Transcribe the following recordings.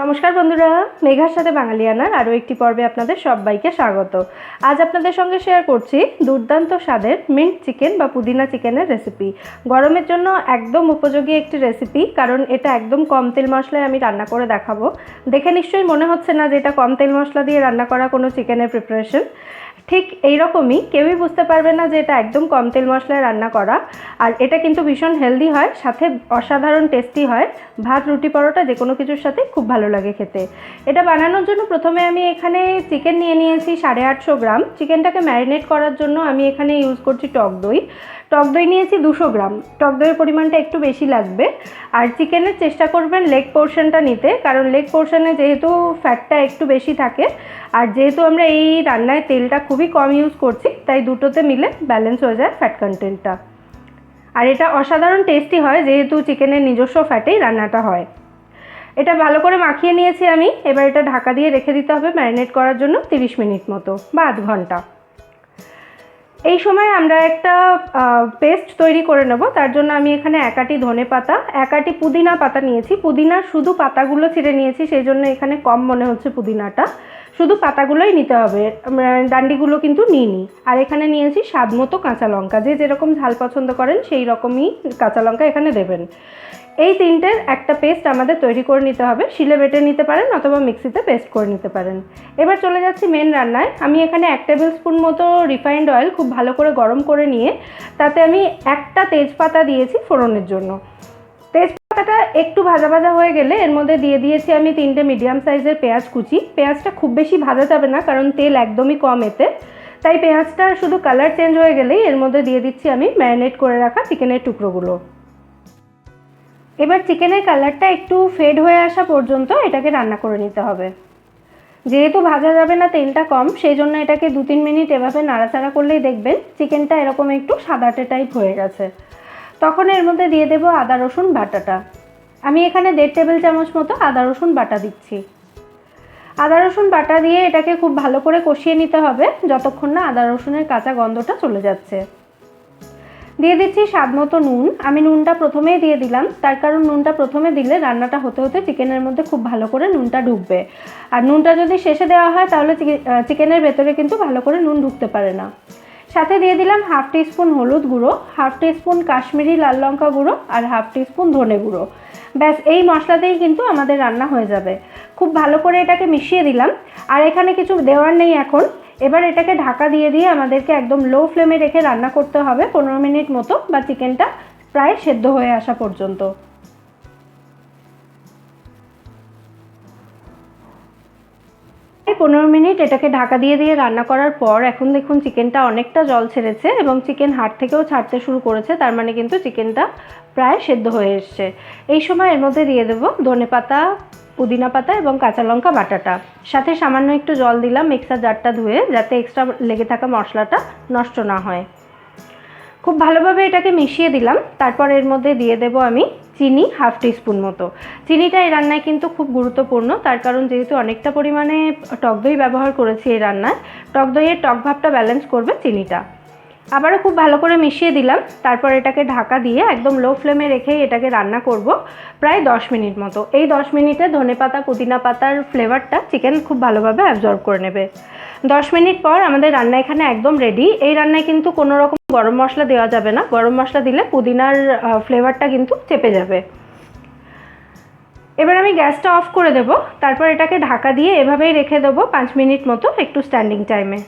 নমস্কার বন্ধুরা, মেঘার সাথে বাঙালিয়ানার আরও একটি পর্বে আপনাদের সবাইকে স্বাগত। আজ আপনাদের সঙ্গে শেয়ার করছি দুর্দান্ত স্বাদের মিন্ট চিকেন বা পুদিনা চিকেনের রেসিপি গরমের জন্য একদম উপযোগী একটি রেসিপি কারণ এটা একদম কম তেল মশলায় আমি রান্না করে দেখাবো। দেখে নিশ্চয়ই মনে হচ্ছে না যে এটা কম তেল মশলা দিয়ে রান্না করা কোনো চিকেনের প্রিপারেশন ঠিক এইরকমই কেউই বুঝতে পারবে না যে এটা একদম কম তেল মশলায় রান্না করা। আর এটা কিন্তু ভীষণ হেলদি হয়, সাথে অসাধারণ টেস্টি হয়। ভাত, রুটি, পরোটা যে কোনো কিছুর সাথে খুব ভালো লাগে খেতে। এটা বানানোর জন্য প্রথমে আমি এখানে চিকেন নিয়ে নিয়েছি সাড়ে আটশো গ্রাম। চিকেনটাকে ম্যারিনেট করার জন্য আমি এখানে ইউজ করছি টক দই। টক দই নিয়েছি দুশো গ্রাম। টক দইয়ের পরিমাণটা একটু বেশি লাগবে। আর চিকেনের চেষ্টা করবেন লেগ পোর্শনটা নিতে, কারণ লেগ পোর্শনে যেহেতু ফ্যাটটা একটু বেশি থাকে, আর যেহেতু আমরা এই রান্নায় তেলটা খুবই কম ইউজ করছি, তাই দুটোতে মিলে ব্যালেন্স হয়ে যায় ফ্যাট কন্টেন্টটা আর এটা অসাধারণ টেস্টি হয়, যেহেতু চিকেনের নিজস্ব ফ্যাটেই রান্নাটা হয়। এটা ভালো করে মাখিয়ে নিয়েছি আমি। এবার এটা ঢাকা দিয়ে রেখে দিতে হবে ম্যারিনেট করার জন্য 30 মিনিট মতো বা আধ ঘণ্টা। এই সময় আমরা একটা পেস্ট তৈরি করে নেব। তার জন্য আমি এখানে একাটি ধনে পাতা একাটি পুদিনা পাতা নিয়েছি। পুদিনার শুধু পাতাগুলো ছিঁড়ে নিয়েছি, সেই জন্য এখানে কম মনে হচ্ছে পুদিনাটা। শুধু পাতাগুলোই নিতে হবে। ডান্ডিগুলো কিন্তু নিইনি। আর এখানে নিয়েছি স্বাদ মতো কাঁচা লঙ্কা। যে যেরকম ঝাল পছন্দ করেন, সেই রকমই কাঁচা লঙ্কা এখানে দেবেন। এই তিনটের একটা পেস্ট আমাদের তৈরি করে নিতে হবে। শিলে বেটে নিতে পারেন অথবা মিক্সিতে পেস্ট করে নিতে পারেন। এবার চলে যাচ্ছি মেন রান্নায়। আমি এখানে এক টেবিল স্পুন মতো রিফাইন্ড অয়েল খুব ভালো করে গরম করে নিয়ে, তাতে আমি একটা তেজপাতা দিয়েছি ফোড়নের জন্য। তেজপাতাটা একটু ভাজা ভাজা হয়ে গেলে এর মধ্যে দিয়ে দিয়েছি আমি তিনটে মিডিয়াম সাইজের পেঁয়াজ কুচি। পেঁয়াজটা খুব বেশি ভাজা যাবে না, কারণ তেল একদমই কম এতে। তাই পেঁয়াজটা শুধু কালার চেঞ্জ হয়ে গেলেই এর মধ্যে দিয়ে দিচ্ছি আমি ম্যারিনেট করে রাখা চিকেনের টুকরোগুলো। এবার চিকেনের কালারটা একটু ফেড হয়ে আসা পর্যন্ত এটাকে রান্না করে নিতে হবে। যেহেতু ভাজা যাবে না, তেলটা কম, সেই জন্য এটাকে দু তিন মিনিট এভাবে নাড়াচাড়া করলেই দেখবেন চিকেনটা এরকম একটু সাদাটে টাইপ হয়ে গেছে। তখন এর মধ্যে দিয়ে দেবো আদা, রসুন, বাটাটা। আমি এখানে দেড় টেবিল চামচ মতো আদা, রসুন, বাটা দিচ্ছি। আদা, রসুন, বাটা দিয়ে এটাকে খুব ভালো করে কষিয়ে নিতে হবে যতক্ষণ না আদা, রসুনের কাঁচা গন্ধটা চলে যাচ্ছে। দিয়ে দিচ্ছি স্বাদ মতো নুন। আমি নুনটা প্রথমেই দিয়ে দিলাম। তার কারণ নুনটা প্রথমে দিলে রান্নাটা হতে হতে চিকেনের মধ্যে খুব ভালো করে নুনটা ঢুকবে। আর নুনটা যদি শেষে দেওয়া হয় তাহলে চিকেনের ভেতরে কিন্তু ভালো করে নুন ঢুকতে পারে না। সাথে দিয়ে দিলাম হাফ টিস্পুন হলুদ গুঁড়ো, হাফ টিস্পুন কাশ্মীরি লাল লঙ্কা গুঁড়ো আর হাফ টিস্পুন ধনে গুঁড়ো। ব্যাস, এই মশলাতেই কিন্তু আমাদের রান্না হয়ে যাবে। খুব ভালো করে এটাকে মিশিয়ে দিলাম। আর এখানে কিছু দেওয়ার নেই এখন। এবার এটাকে ঢাকা দিয়ে দিয়ে আমাদেরকে একদম লো ফ্লেমে রেখে রান্না করতে হবে পনেরো মিনিট মতো বা চিকেনটা প্রায় সেদ্ধ হয়ে আসা পর্যন্ত। পনেরো মিনিট এটাকে ঢাকা দিয়ে দিয়ে রান্না করার পর এখন দেখুন চিকেনটা অনেকটা জল ছেড়েছে এবং চিকেন হাট থেকেও ছাড়তে শুরু করেছে, তার মানে কিন্তু চিকেনটা প্রায় সেদ্ধ হয়ে এসছে। এই সময় এর মধ্যে দিয়ে দেবো ধনে পাতা, পুদিনা পাতা এবং কাঁচা লঙ্কা বাটাটা। সাথে সামান্য একটু জল দিলাম মিক্সার জারটা ধুয়ে, যাতে এক্সট্রা লেগে থাকা মশলাটা নষ্ট না হয়। খুব ভালোভাবে এটাকে মিশিয়ে দিলাম। তারপর এর মধ্যে দিয়ে দেব আমি চিনি হাফ টিস্পুন মতো। চিনিটা এই রান্নায় কিন্তু খুব গুরুত্বপূর্ণ। তার কারণ যেহেতু অনেকটা পরিমাণে টক দই ব্যবহার করেছি এই রান্নায়, টক দইয়ের টক ভাবটা ব্যালেন্স করবে চিনিটা। আবারও খুব ভালো করে মিশিয়ে দিলাম। তারপর এটাকে ঢাকা দিয়ে একদম লো ফ্লেমে রেখেই এটাকে রান্না করব প্রায় দশ মিনিট মতো। এই দশ মিনিটে ধনে পাতা পুদিনা পাতার ফ্লেভারটা চিকেন খুব ভালোভাবে অ্যাবজর্ব করে নেবে। দশ মিনিট পর আমাদের রান্না এখানে একদম রেডি এই রান্নায় কিন্তু কোনো রকম গরম মশলা দেওয়া যাবে না। গরম মশলা দিলে পুদিনার ফ্লেভারটা কিন্তু চেপে যাবে। এবার আমি গ্যাসটা অফ করে দেব। তারপর এটাকে ঢাকা দিয়ে এভাবেই রেখে দেবো পাঁচ মিনিট মতো একটু স্ট্যান্ডিং টাইমে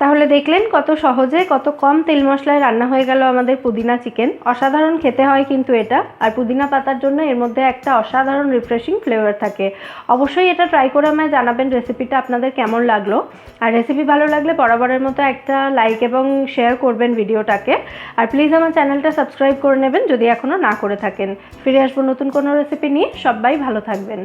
তাহলে দেখলেন কত সহজে, কত কম তেল মশলায় রান্না হয়ে গেল আমাদের পুদিনা চিকেন। অসাধারণ খেতে হয় কিন্তু এটা। আর পুদিনা পাতার জন্য এর মধ্যে একটা অসাধারণ রিফ্রেশিং ফ্লেভার থাকে। অবশ্যই এটা ট্রাই করে আমায় জানাবেন রেসিপিটা আপনাদের কেমন লাগল। আর রেসিপি ভালো লাগলে বরাবরের মতো একটা লাইক এবং শেয়ার করবেন ভিডিওটাকে। আর প্লিজ আমার চ্যানেলটা সাবস্ক্রাইব করে নেবেন যদি এখনও না করে থাকেন। ফিরে আসব নতুন কোনো রেসিপি নিয়ে। সবাই ভালো থাকবেন।